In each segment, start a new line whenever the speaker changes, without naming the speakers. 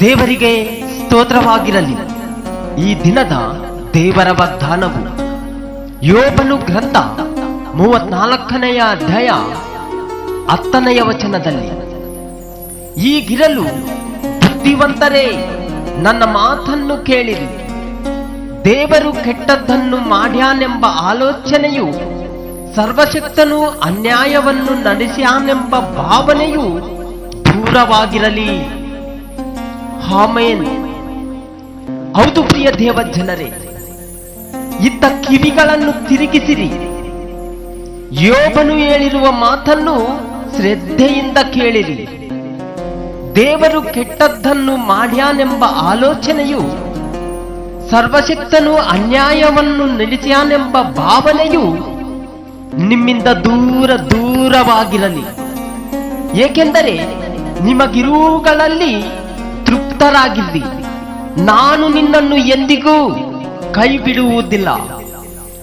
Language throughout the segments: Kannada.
ದೇವರಿಗೆ ಸ್ತೋತ್ರವಾಗಿರಲಿ. ಈ ದಿನದ ದೇವರ ವಾಗ್ದಾನವು ಯೋಬನು ಗ್ರಂಥ ಮೂವತ್ನಾಲ್ಕನೆಯ ಅಧ್ಯಾಯ ಹತ್ತನೆಯ ವಚನದಲ್ಲಿ, ಈಗಿರಲು ಬುದ್ಧಿವಂತರೇ, ನನ್ನ ಮಾತನ್ನು ಕೇಳಿರಿ. ದೇವರು ಕೆಟ್ಟದ್ದನ್ನು ಮಾಡ್ಯಾನೆಂಬ ಆಲೋಚನೆಯು ಸರ್ವಶಕ್ತನು ಅನ್ಯಾಯವನ್ನು ನಡೆಸ್ಯಾನೆಂಬ ಭಾವನೆಯು ದೂರವಾಗಿರಲಿ. ಹಾಮೇನ್ ಹೌದು ಪ್ರಿಯ ದೇವ ಜನರೇ ಇತ್ತ ಕಿವಿಗಳನ್ನು ತಿರುಗಿಸಿರಿ. ಯೋಬನು ಹೇಳಿರುವ ಮಾತನ್ನು ಶ್ರದ್ಧೆಯಿಂದ ಕೇಳಿರಿ. ದೇವರು ಕೆಟ್ಟದ್ದನ್ನು ಮಾಡ್ಯಾನೆಂಬ ಆಲೋಚನೆಯು ಸರ್ವಶಕ್ತನು ಅನ್ಯಾಯವನ್ನು ನಡೆಸ್ಯಾನೆಂಬ ಭಾವನೆಯು ನಿಮ್ಮಿಂದ ದೂರ ದೂರವಾಗಿರಲಿ. ಏಕೆಂದರೆ ನಿಮಗಿರುವುಗಳಲ್ಲಿ ತೃಪ್ತರಾಗಿರಲಿ ನಾನು ನಿನ್ನನ್ನು ಎಂದಿಗೂ ಕೈ ಬಿಡುವುದಿಲ್ಲ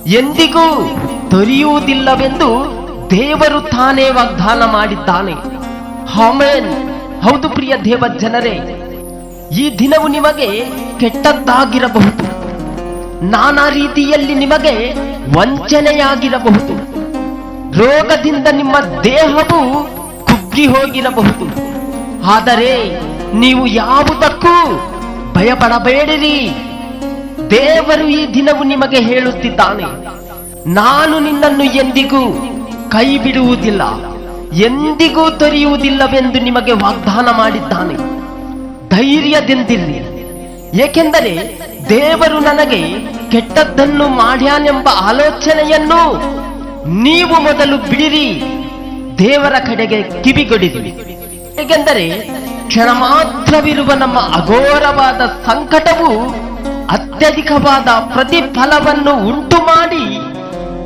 ಎಂದಿಗೂ ತೊರೆಯುವುದಿಲ್ಲವೆಂದು ದೇವರು ತಾನೇ ವಾಗ್ದಾನ ಮಾಡಿದ್ದಾನೆ. ಹಾಮೇನ್ ಹೌದು ಪ್ರಿಯ ದೇವ ಜನರೇ ಈ ದಿನವು ನಿಮಗೆ ಕೆಟ್ಟದ್ದಾಗಿರಬಹುದು. ನಾನಾ ರೀತಿಯಲ್ಲಿ ನಿಮಗೆ ವಂಚನೆಯಾಗಿರಬಹುದು. ರೋಗದಿಂದ ನಿಮ್ಮ ದೇಹವು ಕುಗ್ಗಿ ಹೋಗಿರಬಹುದು. ಆದರೆ ನೀವು ಯಾವುದಕ್ಕೂ ಭಯಪಡಬೇಡಿರಿ. ದೇವರು ಈ ದಿನವು ನಿಮಗೆ ಹೇಳುತ್ತಿದ್ದಾನೆ, ನಾನು ನಿನ್ನನ್ನು ಎಂದಿಗೂ ಕೈ ಬಿಡುವುದಿಲ್ಲ ಎಂದಿಗೂ ತೊರೆಯುವುದಿಲ್ಲವೆಂದು ನಿಮಗೆ ವಾಗ್ದಾನ ಮಾಡಿದ್ದಾನೆ. ಧೈರ್ಯದಿಂದಿರಿ. ಏಕೆಂದರೆ ದೇವರು ನನಗೆ ಕೆಟ್ಟದ್ದನ್ನು ಮಾಡ್ಯಾನೆಂಬ ಆಲೋಚನೆಯನ್ನು ನೀವು ಮೊದಲು ಬಿಡಿರಿ, ದೇವರ ಕಡೆಗೆ ಕಿವಿಗೊಡಿರಿ. ಏಕೆಂದರೆ ಕ್ಷಣ ಮಾತ್ರವಿರುವ ನಮ್ಮ ಅಘೋರವಾದ ಸಂಕಟವು ಅತ್ಯಧಿಕವಾದ ಪ್ರತಿಫಲವನ್ನು ಉಂಟು ಮಾಡಿ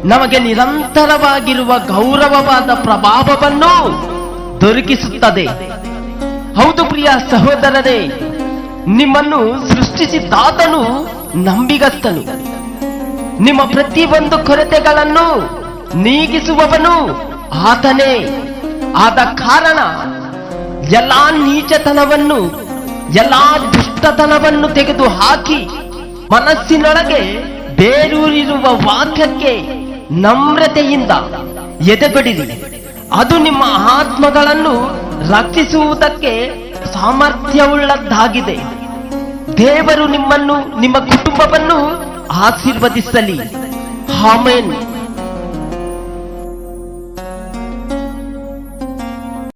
ನಮಗೆ ನಿರಂತರವಾಗಿರುವ ಗೌರವವಾದ ಪ್ರಭಾವವನ್ನು ದೊರಕಿಸುತ್ತದೆ. ಹೌದು ಪ್ರಿಯ ಸಹೋದರರೇ, ನಿಮ್ಮನ್ನು ಸೃಷ್ಟಿಸಿದಾತನು ನಂಬಿಗಸ್ತನು. ನಿಮ್ಮ ಪ್ರತಿಯೊಂದು ಕೊರತೆಗಳನ್ನು ನೀಗಿಸುವವನು ಆತನೇ. ಆದ ಕಾರಣ ಎಲ್ಲಾ ನೀಚತನವನ್ನು, ಎಲ್ಲಾ ದುಷ್ಟತನವನ್ನು ತೆಗೆದು ಹಾಕಿ ಮನಸ್ಸಿನೊಳಗೆ ಬೇರೂರಿರುವ ವಾಕ್ಯಕ್ಕೆ ನಮ್ರತೆಯಿಂದ ಎದೆಬಿಡಿರಿ ಅದು ನಿಮ್ಮ ಆತ್ಮಗಳನ್ನು ರಕ್ಷಿಸುವುದಕ್ಕೆ ಸಾಮರ್ಥ್ಯವುಳ್ಳದ್ದಾಗಿದೆ. ದೇವರು ನಿಮ್ಮನ್ನು, ನಿಮ್ಮ ಕುಟುಂಬವನ್ನು ಆಶೀರ್ವದಿಸಲಿ. ಹಾಮೇನ್